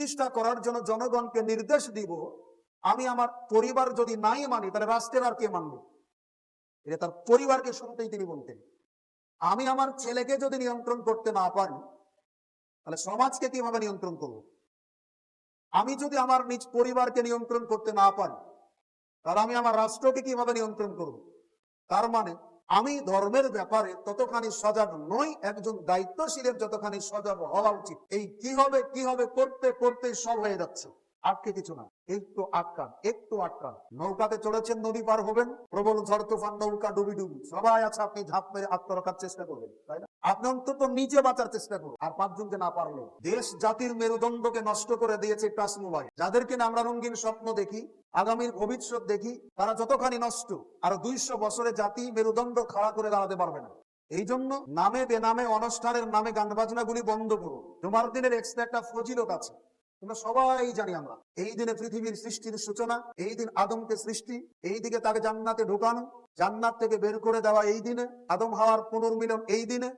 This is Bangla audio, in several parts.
প্রতিষ্ঠা করার জন্য জনগণকে নির্দেশ দিব। আমি আমার পরিবার যদি নাই মানি, তাহলে রাষ্ট্রের আর কে মানবে? এটা তার পরিবারকে শুরুতেই তিনি বলতেন। আমি আমার ছেলেকে যদি নিয়ন্ত্রণ করতে না পারি, তাহলে সমাজকে কীভাবে নিয়ন্ত্রণ করব? আমি যদি আমার নিজ পরিবারকে নিয়ন্ত্রণ করতে না পারি, তাহলে আমি আমার রাষ্ট্রকে কীভাবে নিয়ন্ত্রণ করব? তার মানে আমি ধর্মের ব্যাপারে ততখানি সজাগ নই, একজন দায়িত্বশীলের যতখানি সজাগ হওয়া উচিত। এই কি হবে কি হবে, করতে করতে সব হয়ে যাচ্ছে। আটকে কিছু না। একটু আটকান একটু আটকান। নৌকাতে চড়েছেন, নদী পার হবেন। প্রবল ঝড়, তুফান, নৌকা ডুবি ডুবি সবাই আছে, আপনি ঝাঁপ মেরে আত্মরক্ষার চেষ্টা করবেন, তাই না? আপনি অন্তত নিজে বাঁচার চেষ্টা করুন। আর পাঁচজনকে না পারল দেশ জাতির মেরুদণ্ডকে নষ্ট করে দিয়েছে টাচ মোবাইল। যাদেরকে আমরা রঙিন স্বপ্ন দেখি, আগামীর ভবিষ্যৎ দেখি, তারা যতখানি নষ্ট, আর দুইশো বছরে জাতি মেরুদণ্ড খাড়া করে দাঁড়াতে পারবে না। এই জন্য নামে বেনামে, অনুষ্ঠানের নামে গান বাজনাগুলি বন্ধ করুন। তোমার দিনের এক্সট্রা একটা ফজিলত আছে। তোমরা সবাই জানি আমরা, এই দিনে পৃথিবীর সৃষ্টির সূচনা, এই দিন আদমকে সৃষ্টি, এই দিকে তাকে জান্নাতে ঢোকানো, জান্নাত থেকে বের করে দেওয়া এই দিনে, আদম হাওয়ার পুনর্মিলন এই দিনে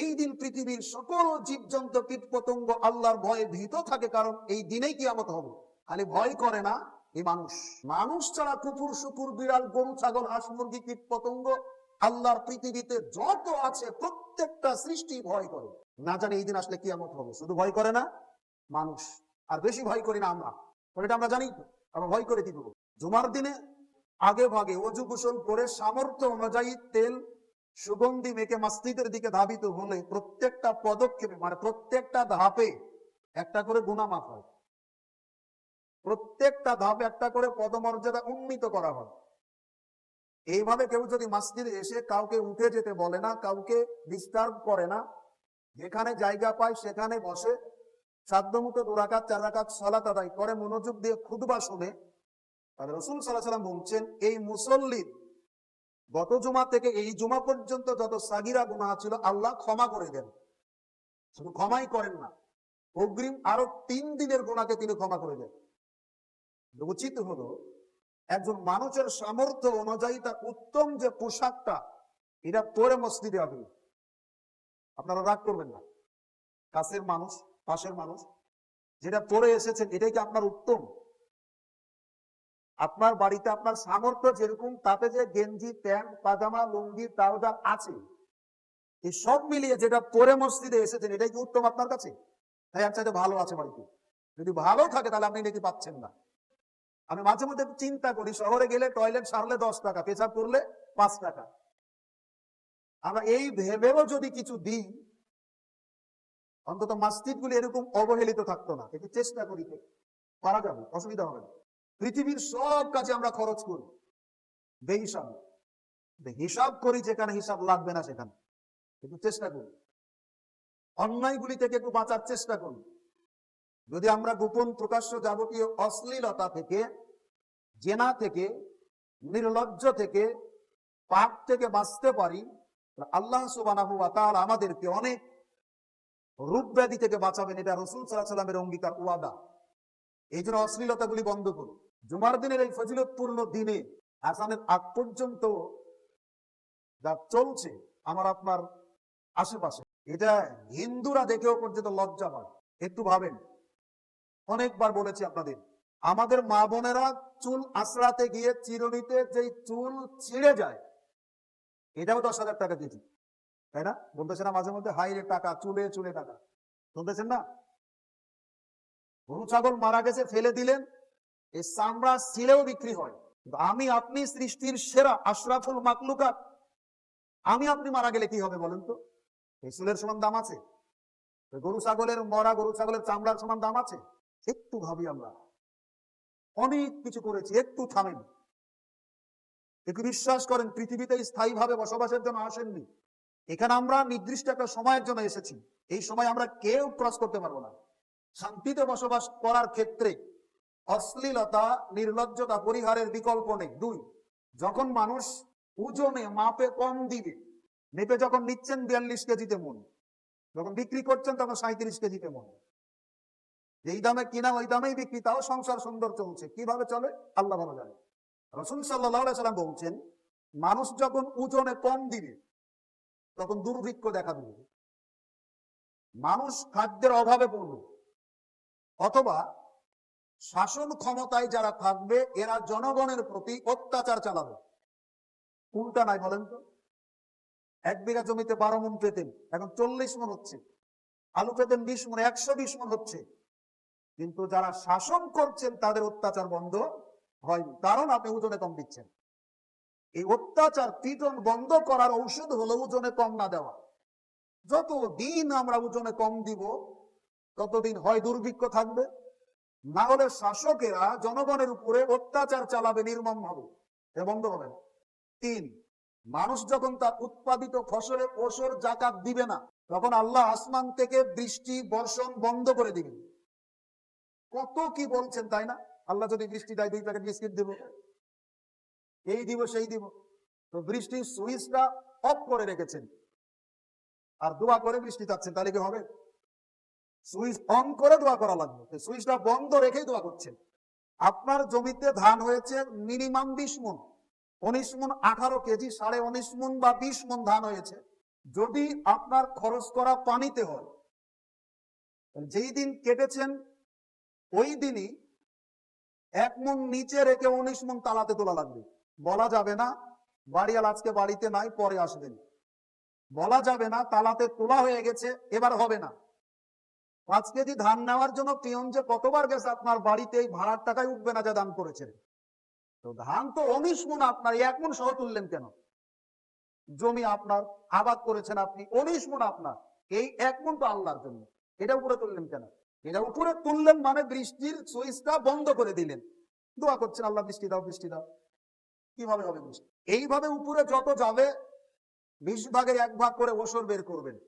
এই দিন পৃথিবীর সকল জীবজন্তু কীট পতঙ্গ আল্লাহর ভয়ে ভীত থাকে, কারণ এই দিনেই কিয়ামত হবে। খালি ভয় করে না এই মানুষ। মানুষ ছাড়া কুকুর, শুকুর, বিড়াল, গরু, ছাগল, হাঁস, মুরগি কীট পতঙ্গ আল্লাহর পৃথিবীতে যত আছে, প্রত্যেকটা সৃষ্টি ভয় করে। না জানি এই দিন আসলে কিয়ামত হবে, শুধু ভয় করে না, মানুষ। আর বেশি ভয় করি না আমরা। এটা আমরা জানি তো আমরা ভয় করে কি জুমার দিনে আগে ভাগে অজু গোসল করে সামর্থ্য অনুযায়ী তেল সুগন্ধি মেখে মসজিদের দিকে ধাবিত হলে প্রত্যেকটা পদক্ষেপে মানে প্রত্যেকটা ধাপে একটা করে গুণামাফ হয়। প্রত্যেকটা ধাপে একটা করে পদমর্যাদা উন্নীত করা হয়। এইভাবে কেউ যদি মসজিদে এসে কাউকে উঠে যেতে বলে না, কাউকে ডিস্টার্ব করে না, যেখানে জায়গা পায় সেখানে বসে, সাধ্যমতো দুরাকাত চার রাকাত সলাত আদায় করে, মনোযোগ দিয়ে খুদবা শুনে, তাহলে রসুল সাল্লাহ সাল্লাম বলছেন, এই মুসল্লির গত জুমা থেকে এই জুমা পর্যন্ত যত সাগিরা গুনাহ ছিল, আল্লাহ ক্ষমা করে দেন। শুধু ক্ষমাই করেন না, অগ্রিম আরও তিন দিনের গোনাকে তিনি ক্ষমা করে দেন। উচিত হলো, একজন মানুষের সামর্থ্য অনুযায়ী তার উত্তম যে পোশাকটা, এটা পরে মসজিদে আসবে আপনারা রাগ করবেন না। কাছের মানুষ, পাশের মানুষ, যেটা পরে এসেছেন, এটাই কি আপনার উত্তম? আপনার বাড়িতে আপনার সামর্থ্য যেরকম, তাতে যে গেঞ্জি, প্যান্ট, পাজামা, লুঙ্গি, ট্রাউজার আছে, এই সব মিলিয়ে যেটা পরে মসজিদে এসেছেন, এটাই কি উত্তম আপনার কাছে? তাই আর ভালো আছে বাড়িতে। যদি ভালো থাকে, তাহলে আপনি নাকি পাচ্ছেন না। আমি মাঝে মধ্যে চিন্তা করি, শহরে গেলে টয়লেট সারলে দশ টাকা, পেশাব করলে পাঁচ টাকা। আমরা এই ভেবেও যদি কিছু দিই, অন্তত মসজিদ গুলি এরকম অবহেলিত থাকতো না। একটু চেষ্টা করি। পারা যাবে, অসুবিধা হবে না। পৃথিবীর সব কাজে আমরা খরচ করি। বেহিসাব। হিসাব করি যেখানে হিসাব লাগবে না সেখানে। একটু চেষ্টা করি। অন্যায়গুলি থেকে একটু বাঁচার চেষ্টা করি। যদি আমরা গোপন প্রকাশ্য যাবতীয় অশ্লীলতা থেকে, জেনা থেকে, নির্লজ্জ থেকে, পাপ থেকে বাঁচতে পারি আল্লাহ সুবানাহু তাআলা আমাদেরকে অনেক রূপ ব্যাধি থেকে বাঁচাবেন। এটা রসুল সাল্লাহ সাল্লামের অঙ্গীকার, ওয়াদা। এই জন্য অশ্লীলতাগুলি বন্ধ করুন। জুমার দিনের এই ফজিলতপূর্ণ দিনে আসানের আগ পর্যন্ত যা চলছে আমার আপনার আশেপাশে, এটা হিন্দুরা দেখেও পর্যন্ত লজ্জা পায়। একটু ভাবেন। অনেকবার বলেছি আপনাদের, আমাদের মা বোনেরা চুল আশ্রাতে গিয়ে চিরুনিতে যে চুল ছিঁড়ে যায়, এটাও দশ হাজার টাকা কেজি তাই না? বলতেছে না মাঝে মধ্যে হাইরে টাকা, চুলে চুলে টাকা। শুনতেছেন না? গরু, ছাগল মারা গেছে, ফেলে দিলেন এই চামড়া ছিলেও বিক্রি হয়। আমি আপনি সৃষ্টির সেরা আশরাফুল মাকলুকাত আমি আপনি মারা গেলে কি হবে বলেন তো? এই চুলের সমান দাম আছে? গরু ছাগলের মরা গরু ছাগলের চামড়ার সমান দাম আছে? একটু ভাবি আমরা। অনেক কিছু করেছি, একটু থামেন। একটু বিশ্বাস করেন, পৃথিবীতে স্থায়ীভাবে বসবাসের জন্য আসেননি। এখানে আমরা নির্দিষ্ট একটা সময়ের জন্য এসেছি। এই সময় আমরা কেউ ক্রস করতে পারব না। শান্তিতে বসবাস করার ক্ষেত্রে অশ্লীলতা, নির্লজ্জতা পরিহারের বিকল্প নেই। দুই, যখন মানুষ ওজনে মাপে কম দিবে, মেপে যখন নিচ্ছেন বিয়াল্লিশ কেজিতে মন, যখন বিক্রি করছেন তখন সাঁত্রিশ কেজিতে মন। যেই দামে কিনা ওই দামেই বিক্রি, তাও সংসার সুন্দর চলছে। কীভাবে চলে? আল্লাহ ভালো জানে। রসুল সাল্লাহ বলছেন, মানুষ যখন ওজনে কম দিবে, তখন দুর্ভিক্ষ দেখা দিবে। মানুষ খাদ্যের অভাবে পড়বে, অথবা শাসন ক্ষমতায় যারা থাকবে, এরা জনগণের প্রতি অত্যাচার চালাবে। কোনটা নাই বলেন তো। এক বিঘা জমিতে বারো মন পেতেন, এখন চল্লিশ মন হচ্ছে। আলু পেতেন বিশ মন, একশো বিশ মন হচ্ছে। কিন্তু যারা শাসন করছেন, তাদের অত্যাচার বন্ধ হয়নি। কারণ আপনি ওজনে কম দিচ্ছেন। এই অত্যাচার পিটন বন্ধ করার ঔষধ হলো ওজনে কম না দেওয়া। যত দিন আমরা ওজনে কম দিব, ততদিন হয় দুর্ভিক্ষ থাকবে। না হলে শাসকেরা জনগণের উপরে অত্যাচার চালাবে, নির্মম ভাবে। এ বন্ধ হবে না। তিন, মানুষ যখন তার উৎপাদিত ফসলে ওসর জাকাত দিবে না, তখন আল্লাহ আসমান থেকে বৃষ্টি, বর্ষণ বন্ধ করে দিবেন। কত কি বলছেন, তাই না? আল্লাহ যদি বৃষ্টি দেয়, দুই প্যাকেট বিস্কিট দিব। এই দিব, সেই দিব। তো বৃষ্টির সুইচটা অফ করে রেখেছেন। আর দোয়া করে বৃষ্টি চাচ্ছেন, তাহলে কি হবে? সুইচ অন করে দোয়া করা লাগবে সুইচটা বন্ধ রেখেই দোয়া করছেন। আপনার জমিতে ধান হয়েছে মিনিমাম বিশ মন, উনিশ মন আঠারো কেজি, সাড়ে উনিশ মন বা বিশ মন ধান হয়েছে। যদি আপনার খরচ করা পানিতে হয় যেই দিন কেটেছেন, ওই দিনই এক মন নিচে রেখে উনিশ মন তালাতে তোলা লাগবে। বলা যাবে না, বাড়িয়াল আজকে বাড়িতে নাই, পরে আসবেন। বলা যাবে না, তালাতে তোলা হয়ে গেছে, এবার হবে না। পাঁচ কেজি ধান নেওয়ার জন্য পিয়ন যে কতবার গেছে আপনার বাড়িতে, এই ভাড়ার টাকায় উঠবে না যা দান করেছেন। তো ধান তো উনিশ মন, আপনার এক মন সহ তুললেন কেন? জমি আপনার, আবাদ করেছেন আপনি উনিশ মন আপনার। এই এক মন তো আল্লাহর জন্য। এটা উপরে তুললেন কেন? এটা উপরে তুললেন মানে বৃষ্টির সুইচটা বন্ধ করে দিলেন। দোয়া করছেন, আল্লাহ বৃষ্টি দাও বৃষ্টি দাও। কীভাবে হবে বৃষ্টি? এইভাবে উপরে যত যাবে, বিশ ভাগের এক ভাগ করে ওসর বের করবেন।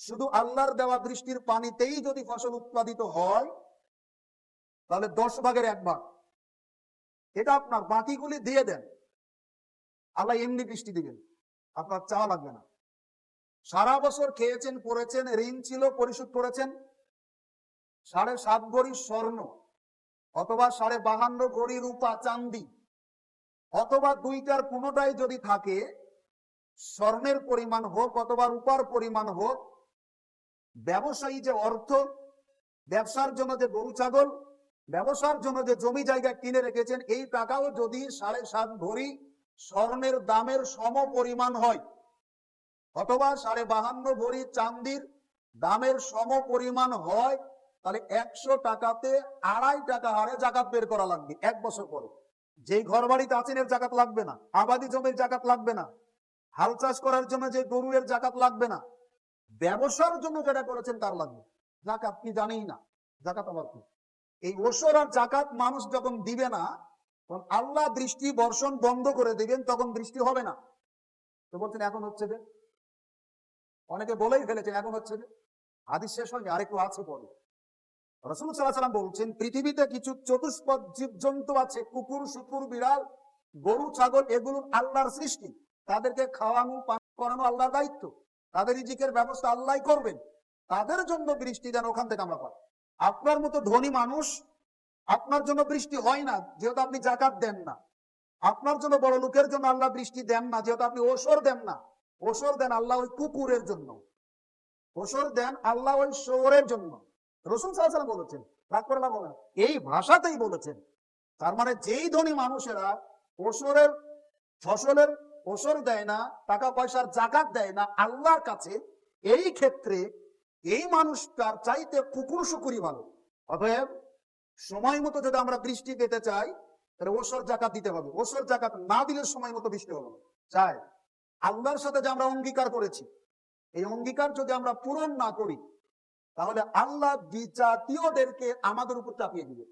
শুধু আল্লাহর দেওয়া বৃষ্টির পানিতেই যদি ফসল উৎপাদিত হয়, তাহলে দশ ভাগের এক ভাগ। এটা আপনার বাকিগুলি দিয়ে দেন। আল্লাহ এমনি বৃষ্টি দিবেন। আপনার চাওয়া লাগবে না। সারা বছর খেয়েছেন, পড়েছেন, ঋণ ছিল, পরিশোধ করেছেন। সাড়ে সাত ভরি স্বর্ণ অথবা সাড়ে বাহান্ন ভরি রূপা চান্দি অথবা দুইটার কোনোটাই যদি থাকে, স্বর্ণের পরিমাণ হোক অথবা রূপার পরিমাণ হোক ব্যবসায়ী যে অর্থ, ব্যবসার জন্য যে গরু, ছাগল, ব্যবসার জন্য যে জমি জায়গা কিনে রেখেছেন, এই টাকাও যদি সাড়ে সাত ভরি স্বর্ণের দামের সম পরিমাণ হয়, অথবা সাড়ে বাহান্ন ভরি চান্দির দামের সম পরিমাণ হয়, তাহলে একশো টাকাতে আড়াই টাকা হারে জাকাত বের করা লাগবে এক বছর পরে। যেই ঘর বাড়িতে আছেন, এর জাকাত লাগবে না। আবাদি জমির জাকাত লাগবে না। হাল চাষ করার জন্য যে গরু এর জাকাত লাগবে না। ব্যবসার জন্য যেটা করেছেন তার লাগবে। জাকাত, কি জানেই না? জাকাত আবার কি এই ওসর আর জাকাত মানুষ যখন দিবে না, তখন আল্লাহ দৃষ্টি বর্ষণ বন্ধ করে দিবেন, তখন বৃষ্টি হবে না। তো বলছেন, এখন হচ্ছে যে? অনেকে বলেই ফেলেছেন, এখন হচ্ছে যে? হাদিস শেষ হয়নি, আরেকটু আছে পরে। রসুল সাল্লাহ সাল্লাম বলছেন, পৃথিবীতে কিছু চতুষ্পদ জীবজন্তু আছে, কুকুর, শুকুর, বিড়াল, গরু, ছাগল, এগুলো আল্লাহর সৃষ্টি। তাদেরকে খাওয়ানো, পান করানো আল্লাহর দায়িত্ব। তাদের রিজিকের ব্যবস্থা আল্লাহ করবেন। তাদের জন্য বৃষ্টি যেন ওখান থেকে আমরা পাই। আপনার মতো ধনী মানুষ, আপনার জন্য বৃষ্টি হয় না, যেহেতু আপনি জাকাত দেন না। আপনার জন্য বড় লোকের জন্য আল্লাহ বৃষ্টি দেন না, যেহেতু আপনি ওসর দেন না। ওসর দেন আল্লাহ ওই কুকুরের জন্য। ওসর দেন আল্লাহ ওই শোরের জন্য। রসুল সাল্লাম বলেছেন, রাগ করে লাভ হবে এই ভাষাতেই বলেছেন। তার মানে যেই ধনী মানুষেরা ওসরের ফসলের ওসর দেয় না টাকা পয়সার জাকাত দেয় না, আল্লাহর কাছে এই ক্ষেত্রে এই মানুষটার চাইতে কুকুর শুকুরি ভালো। অতএব সময় মতো যদি আমরা বৃষ্টি পেতে চাই, তাহলে ওসর জাকাত দিতে হবে। ওসর জাকাত না দিলে সময় মতো বৃষ্টি হবে চাই, আল্লাহর সাথে যে আমরা অঙ্গীকার করেছি, এই অঙ্গীকার যদি আমরা পূরণ না করি, তাহলে আল্লাহ বিজাতীয়দেরকে আমাদের উপর চাপিয়ে দিবে।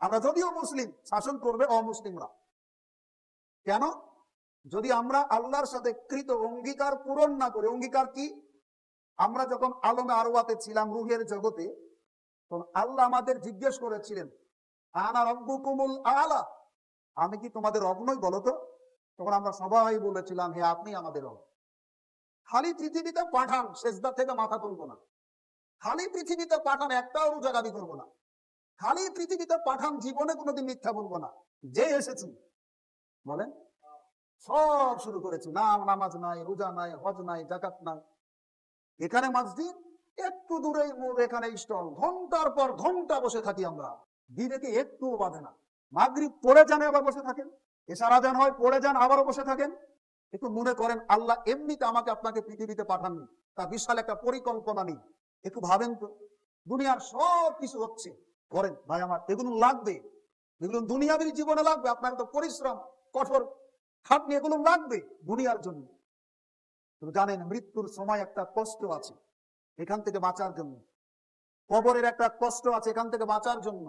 আমরা যদিও মুসলিম, শাসন করবে অমুসলিমরা। কেন? যদি আমরা আল্লাহর সাথে কৃত অঙ্গীকার পূরণ না করি, অঙ্গীকার কি? আমরা যখন আলমে আরওয়াতে ছিলাম রুহের জগতে, তখন আল্লাহ আমাদের জিজ্ঞেস করেছিলেন, আনা রব্বুকুমুল আলা? আমি কি তোমাদের রব নই বলো তখন আমরা সবাই বলেছিলাম, হে, আপনি আমাদের রব। খালি পৃথিবীতে পাঠান শেষদা থেকে মাথা তুলবো না। খালি পৃথিবীতে পাঠান, একটাও রোজাগাবি করব না। খালি পৃথিবীতে পাঠান, জীবনে কোনোদিন মিথ্যা বলব না। যে এসেছি। বলেন। সব শুরু করেছি। না নামাজ নাই, রোজা নাই, হজ নাই জাকাত নাই। এখানে মসজিদ একটু মোড় এখানে স্টল। ঘণ্টার পর ঘণ্টা বসে থাকি আমরা। দিনেকে একটুও বাঁধে না। মাগরিব পড়ে যান আবার বসে থাকেন। এছাড়া যান হয়, পড়ে যান, আবারও বসে থাকেন। একটু মনে করেন, আল্লাহ এমনিতে আমাকে আপনাকে পৃথিবীতে পাঠাননি। তার বিশাল একটা পরিকল্পনা নেই। একটু ভাবেন তো, দুনিয়ার সব কিছু হচ্ছে। করেন, ভাই আমার, এগুলো লাগবে। এগুলো দুনিয়াবীর জীবনে লাগবে। আপনার তো পরিশ্রম, কঠোর। খাটনি এগুলো লাগবে দুনিয়ার জন্য। জানেন, মৃত্যুর সময় একটা কষ্ট আছে এখান থেকে বাঁচার জন্য। কবরের একটা কষ্ট আছে এখান থেকে বাঁচার জন্য।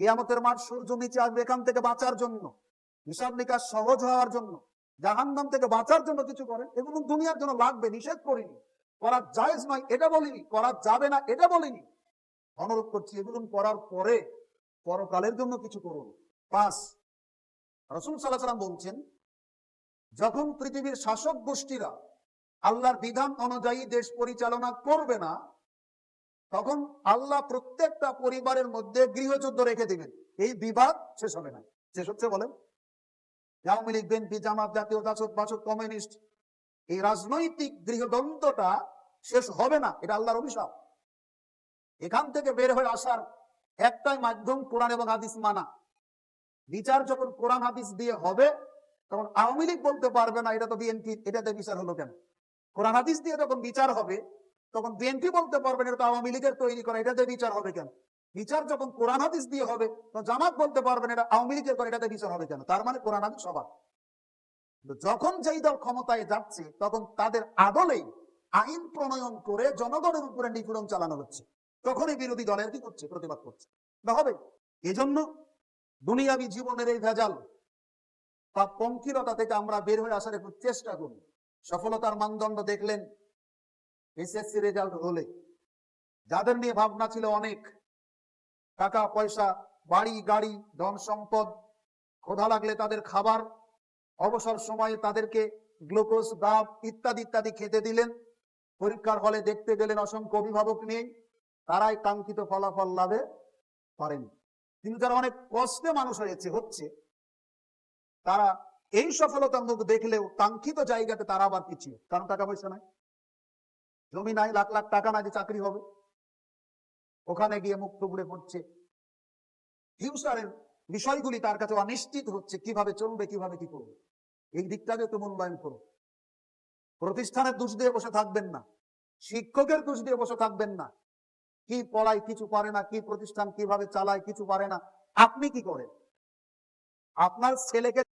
কেয়ামতের মাঠ, সূর্য নিচে আসবে এখান থেকে বাঁচার জন্য। হিসাব নিকাশ সহজ হওয়ার জন্য, জাহান্নাম থেকে বাঁচার জন্য কিছু করেন এগুলো দুনিয়ার জন্য লাগবে, নিষেধ করিনি। করা জায়েজ নয়, এটা বলিনি। করা যাবে না, এটা বলিনি। অনুরোধ করছি, এগুলো করার পরে, পরকালের জন্য কিছু করুন। পাঁচ রসুল সাল্লাহ সাল্লাম বলছেন যখন পৃথিবীর শাসক গোষ্ঠীরা আল্লাহর বিধান অনুযায়ী দেশ পরিচালনা করবে না, তখন আল্লাহ প্রত্যেকটা পরিবারের মধ্যে গৃহযুদ্ধ রেখে দিবেন। এই বিবাদ শেষ হবে না। শেষ হচ্ছে বলেন? আওয়ামী লীগ, বিএনপি, জামাত জাতীয়, জাসদ বাসদ, কমিউনিস্ট, এই রাজনৈতিক গৃহদ্বন্দ্বটা শেষ হবে না। এটা আল্লাহর অভিশাপ। এখান থেকে বের হয়ে আসার একটাই মাধ্যম কোরআন এবং হাদিস মানা। বিচার যখন কোরআন, হাদিস দিয়ে হবে তখন আওয়ামী লীগ বলতে পারবে না, এটা তো বিএনপি এটাতে বিচার হলো কেন? কোরআন হাদিস দিয়ে যখন বিচার হবে, তখন বিএনপি বলতে পারবেন এটা তো আওয়ামী লীগের তৈরি করা, এটাতে বিচার হবে কেন? বিচার যখন কোরআন হাদিস দিয়ে হবে, তো জামাত বলতে পারবেন এটা আওয়ামী লীগের করে, এটাতে বিচার হবে কেন? তার মানে কোরআন হাদিস সবার। যখন যেই দল ক্ষমতায় যাচ্ছে, তখন তাদের আদলেই আইন প্রণয়ন করে জনগণের উপরে নিপীড়ন চালানো হচ্ছে। তখনই বিরোধী দলের কি করছে? প্রতিবাদ করছে। না হবে। এজন্য দুনিয়াবী জীবনের এই ভেজাল বা পঙ্কিলতা থেকে আমরা বের হয়ে আসার একটু চেষ্টা করি। সফলতার মানদণ্ড দেখলেন এসএসসি রেজাল্ট হলে। যাদের নিয়ে ভাবনা ছিল অনেক, টাকা, পয়সা, বাড়ি, গাড়ি, ধন সম্পদ, ক্ষোধা লাগলে তাদের খাবার, অবসর সময়ে তাদেরকে গ্লুকোজ ডাব ইত্যাদি ইত্যাদি খেতে দিলেন। পরীক্ষার হলে দেখতে গেলেন অসংখ্য অভিভাবক নেই, তারাই কাঙ্ক্ষিত ফলাফল লাভে পারেন। কিন্তু যারা অনেক কষ্টে মানুষ হয়েছে, হচ্ছে তারা এই সফলতার মুখ দেখলেও কাঙ্ক্ষিত জায়গাতে তারা আবার পিছিয়ে। কারণ টাকা পয়সা নাই। জমি নাই, লাখ লাখ টাকা নাই যে চাকরি হবে। ওখানে গিয়ে মুখ টুকরে পড়ছে। ফিউচারের বিষয়গুলি তার কাছে অনিশ্চিত হচ্ছে। কীভাবে চলবে, কীভাবে কি করবে? এই দিকটাকে তো মূল্যায়ন করো। প্রতিষ্ঠানের দোষ দিয়ে বসে থাকবেন না। শিক্ষকের দোষ দিয়ে বসে থাকবেন না। কি পড়ায় কিছু পারে না, কি প্রতিষ্ঠান কীভাবে চালায় কিছু পারে না। আপনি কি করেন? আপনার ছেলেকে